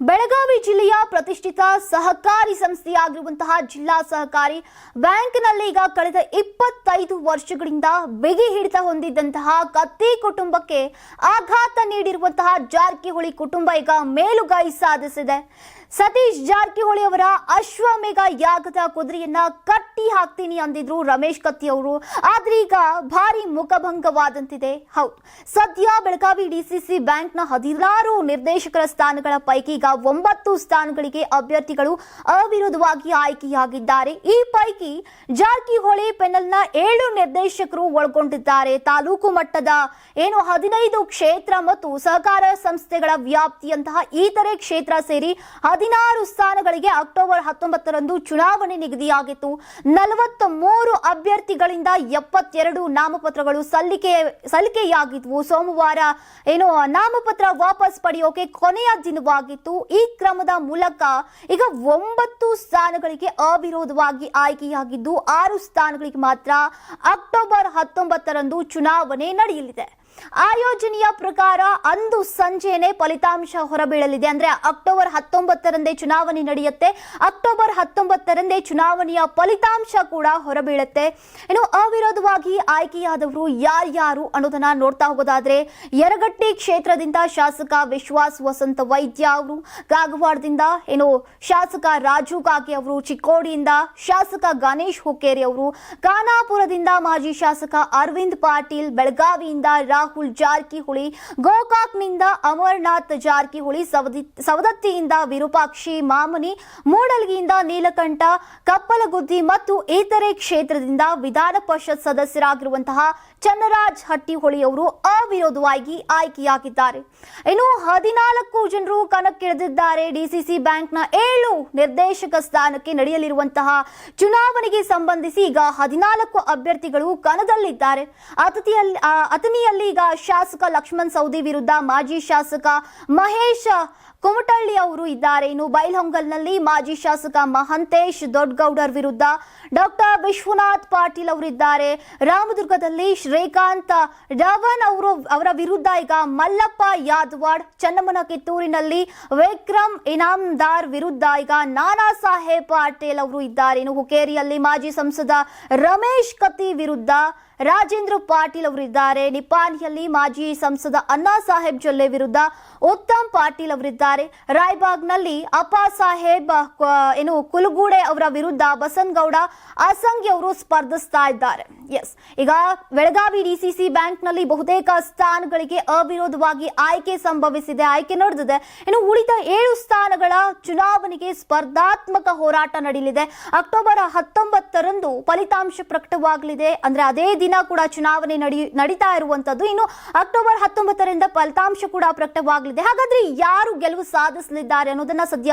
ಬೆಳಗಾವಿ ಜಿಲ್ಲೆಯ ಪ್ರತಿಷ್ಠಿತ ಸಹಕಾರಿ ಸಂಸ್ಥೆಯಾಗಿರುವಂತಹ ಜಿಲ್ಲಾ ಸಹಕಾರಿ ಬ್ಯಾಂಕ್ನಲ್ಲಿ ಈಗ ಕಳೆದ ಇಪ್ಪತ್ತೈದು ವರ್ಷಗಳಿಂದ ಬಿಗಿ ಹಿಡಿತ ಹೊಂದಿದ್ದಂತಹ ಕತ್ತಿ ಕುಟುಂಬಕ್ಕೆ ಆಘಾತ ನೀಡಿರುವಂತಹ ಜಾರಕಿಹೊಳಿ ಕುಟುಂಬ ಈಗ ಮೇಲುಗೈ ಸಾಧಿಸಿದೆ. ಸತೀಶ್ ಜಾರಕಿಹೊಳಿ ಅವರ ಅಶ್ವಮೇಘ ಯಾಗದ ಕುದುರೆಯನ್ನ ಕಟ್ಟಿ ಹಾಕ್ತೀನಿ ಅಂದಿದ್ರು ರಮೇಶ್ ಕತ್ತಿ ಅವರು. ಆದ್ರೆ ಈಗ ಭಾರಿ ಮುಖಭಂಗವಾದಂತಿದೆ. ಹೌದು, ಸದ್ಯ ಬೆಳಗಾವಿ ಡಿಸಿಸಿ ಬ್ಯಾಂಕ್ನ ಹದಿನಾರು ನಿರ್ದೇಶಕರ ಸ್ಥಾನಗಳ ಪೈಕಿ ಈಗ ಒಂಬತ್ತು ಸ್ಥಾನಗಳಿಗೆ ಅಭ್ಯರ್ಥಿಗಳು ಅವಿರೋಧವಾಗಿ ಆಯ್ಕೆಯಾಗಿದ್ದಾರೆ. ಈ ಪೈಕಿ ಜಾರಕಿಹೊಳಿ ಪೆನಲ್ನ ಏಳು ನಿರ್ದೇಶಕರು ಒಳಗೊಂಡಿದ್ದಾರೆ. ತಾಲೂಕು ಮಟ್ಟದ ಏನು ಹದಿನೈದು ಕ್ಷೇತ್ರ ಮತ್ತು ಸಹಕಾರ ಸಂಸ್ಥೆಗಳ ವ್ಯಾಪ್ತಿಯಂತಹ ಇತರೆ ಕ್ಷೇತ್ರ ಸೇರಿ ಹದಿನಾರು ಸ್ಥಾನಗಳಿಗೆ ಅಕ್ಟೋಬರ್ ಹತ್ತೊಂಬತ್ತರಂದು ಚುನಾವಣೆ ನಿಗದಿಯಾಗಿತ್ತು. ನಲವತ್ತ ಮೂರು ಅಭ್ಯರ್ಥಿಗಳಿಂದ ಎಪ್ಪತ್ತೆರಡು ನಾಮಪತ್ರಗಳು ಸಲ್ಲಿಕೆ, ಸಲ್ಲಿಕೆಯಾಗಿದ್ವು. ಸೋಮವಾರ ಏನು ನಾಮಪತ್ರ ವಾಪಸ್ ಪಡೆಯೋಕೆ ಕೊನೆಯ ದಿನವಾಗಿತ್ತು. ಈ ಕ್ರಮದ ಮೂಲಕ ಈಗ ಒಂಬತ್ತು ಸ್ಥಾನಗಳಿಗೆ ಅವಿರೋಧವಾಗಿ ಆಯ್ಕೆಯಾಗಿದ್ದು, ಆರು ಸ್ಥಾನಗಳಿಗೆ ಮಾತ್ರ ಅಕ್ಟೋಬರ್ ಹತ್ತೊಂಬತ್ತರಂದು ಚುನಾವಣೆ ನಡೆಯಲಿದೆ. ಆಯೋಜನೆಯ ಪ್ರಕಾರ ಅಂದು ಸಂಜೆನೆ ಫಲಿತಾಂಶ ಹೊರಬೀಳಲಿದೆ. ಅಂದ್ರೆ ಅಕ್ಟೋಬರ್ ಹತ್ತೊಂಬತ್ತರಂದೇ ಚುನಾವಣೆ ನಡೆಯುತ್ತೆ. ಅಕ್ಟೋಬರ್ ಹತ್ತೊಂಬತ್ತರಂದೇ ಚುನಾವಣೆಯ ಫಲಿತಾಂಶ ಕೂಡ ಹೊರಬೀಳುತ್ತೆ. ಇನ್ನು ಅವಿರೋಧವಾಗಿ ಆಯ್ಕೆಯಾದವರು ಯಾರ್ಯಾರು ಅನ್ನೋದನ್ನ ನೋಡ್ತಾ ಹೋಗೋದಾದ್ರೆ, ಯರಗಟ್ಟಿ ಕ್ಷೇತ್ರದಿಂದ ಶಾಸಕ ವಿಶ್ವಾಸ್ ವಸಂತ ವೈದ್ಯ ಅವರು ಕಾಗವಾಡದಿಂದ ಏನು ಶಾಸಕ ರಾಜು ಕಾಗೆ ಅವರು, ಚಿಕ್ಕೋಡಿಯಿಂದ ಶಾಸಕ ಗಣೇಶ್ ಹುಕ್ಕೇರಿ ಅವರು, ಖಾನಾಪುರದಿಂದ ಮಾಜಿ ಶಾಸಕ ಅರವಿಂದ್ ಪಾಟೀಲ್, ಬೆಳಗಾವಿಯಿಂದ ರಾಹುಲ್ ಜಾರಕಿಹೊಳಿ, ಗೋಕಾಕ್ನಿಂದ ಅಮರ್ನಾಥ್ ಜಾರಕಿಹೊಳಿ, ಸವದಿ ಸವದತ್ತಿಯಿಂದ ವಿರೂಪಾಕ್ಷಿ ಮಾಮನಿ, ಮೂಡಲ್ಗಿಯಿಂದ ನೀಲಕಂಠ, ಕಪ್ಪಲಗುದ್ದಿ ಮತ್ತು ಇತರೆ ಕ್ಷೇತ್ರದಿಂದ ವಿಧಾನ ಪರಿಷತ್ ಸದಸ್ಯರಾಗಿರುವಂತಹ ಚನ್ನರಾಜ್ ಹಟ್ಟಿಹೊಳಿ ಅವರು ಅವಿರೋಧವಾಗಿ ಆಯ್ಕೆಯಾಗಿದ್ದಾರೆ. ಇನ್ನು ಹದಿನಾಲ್ಕು ಜನರು ಕಣಕ್ಕಿಳಿದಿದ್ದಾರೆ. ಡಿಸಿಸಿ ಬ್ಯಾಂಕ್ನ ಏಳು ನಿರ್ದೇಶಕ ಸ್ಥಾನಕ್ಕೆ ನಡೆಯಲಿರುವಂತಹ ಚುನಾವಣೆಗೆ ಸಂಬಂಧಿಸಿ ಈಗ ಹದಿನಾಲ್ಕು ಅಭ್ಯರ್ಥಿಗಳು ಕಣದಲ್ಲಿದ್ದಾರೆ. ಅತಿಥಿಯಲ್ಲಿ ಅತನಿಯಲ್ಲಿ ಈಗ ಶಾಸಕ ಲಕ್ಷ್ಮಣ್ ಸೌದಿ ವಿರುದ್ಧ ಮಾಜಿ ಶಾಸಕ ಮಹೇಶ್ ಕುಮಟಳ್ಳಿ ಅವರು ಇದ್ದಾರೆ ಇನ್ನು ಬೈಲ್ಹೊಂಗಲ್ನಲ್ಲಿ ಮಾಜಿ ಶಾಸಕ ಮಹಂತೇಶ್ ದೊಡ್ಡಗೌಡರ್ ವಿರುದ್ಧ ಡಾಕ್ಟರ್ ವಿಶ್ವನಾಥ್ ಪಾಟೀಲ್ ಅವರಿದ್ದಾರೆ. ರಾಮದುರ್ಗದಲ್ಲಿ ಶ್ರೀಕಾಂತ್ ರವನ್ ಅವರು, ಅವರ ವಿರುದ್ಧ ಈಗ ಮಲ್ಲಪ್ಪ ಯಾದವಾಡ್ ಚನ್ನಮ್ಮನ ಕಿತ್ತೂರಿನಲ್ಲಿ ವಿಕ್ರಮ್ ಇನಾಮ್ದಾರ್ ವಿರುದ್ಧ ಈಗ ನಾನಾ ಸಾಹೇಬ್ ಪಾಟೀಲ್ ಅವರು ಇದ್ದಾರೆ ಹುಕೇರಿಯಲ್ಲಿ ಮಾಜಿ ಸಂಸದ ರಮೇಶ್ ಕತಿ ವಿರುದ್ಧ ರಾಜೇಂದ್ರ ಪಾಟೀಲ್ ಅವರಿದ್ದಾರೆ ನಿಪಾನಿಯಲ್ಲಿ ಮಾಜಿ ಸಂಸದ ಅಣ್ಣಾ ಸಾಹೇಬ್ ಜೊಲ್ಲೆ ವಿರುದ್ಧ ಉತ್ತಮ್ ಪಾಟೀಲ್ ಅವರಿದ್ದಾರೆ. ರಾಯಬಾಗ್ನಲ್ಲಿ ಅಪ್ಪಾ ಸಾಹೇಬ್ ಏನು ಕುಲಗೂಡೆ ಅವರ ವಿರುದ್ಧ ಬಸನ್ಗೌಡ ಅಸಂಗಿ ಅವರು ಸ್ಪರ್ಧಿಸ್ತಾ ಇದ್ದಾರೆ. ಎಸ್ ಈಗ ಬೆಳಗಾವಿ ಡಿಸಿಸಿ ಬ್ಯಾಂಕ್ನಲ್ಲಿ ಬಹುತೇಕ ಸ್ಥಾನಗಳಿಗೆ ಅವಿರೋಧವಾಗಿ ಆಯ್ಕೆ ಸಂಭವಿಸಿದೆ, ಆಯ್ಕೆ ನಡೆದಿದೆ. ಇನ್ನು ಉಳಿದ ಏಳು ಸ್ಥಾನಗಳ ಚುನಾವಣೆಗೆ ಸ್ಪರ್ಧಾತ್ಮಕ ಹೋರಾಟ ನಡೆಯಲಿದೆ ಅಕ್ಟೋಬರ್ ಹತ್ತೊಂಬತ್ತರಂದು ಫಲಿತಾಂಶ ಪ್ರಕಟವಾಗಲಿದೆ. ಅಂದ್ರೆ ಅದೇ ದಿನ ಕೂಡ ಚುನಾವಣೆ ನಡಿ, ನಡೀತಾ ಇರುವಂತದ್ದು ಇನ್ನು ಅಕ್ಟೋಬರ್ ಹತ್ತೊಂಬತ್ತರಿಂದ ಫಲಿತಾಂಶ ಕೂಡ ಪ್ರಕಟವಾಗಲಿದೆ. ಹಾಗಾದ್ರೆ ಯಾರು ಗೆಲುವು ಸಾಧಿಸಲಿದ್ದಾರೆ ಅನ್ನೋದನ್ನ ಸದ್ಯ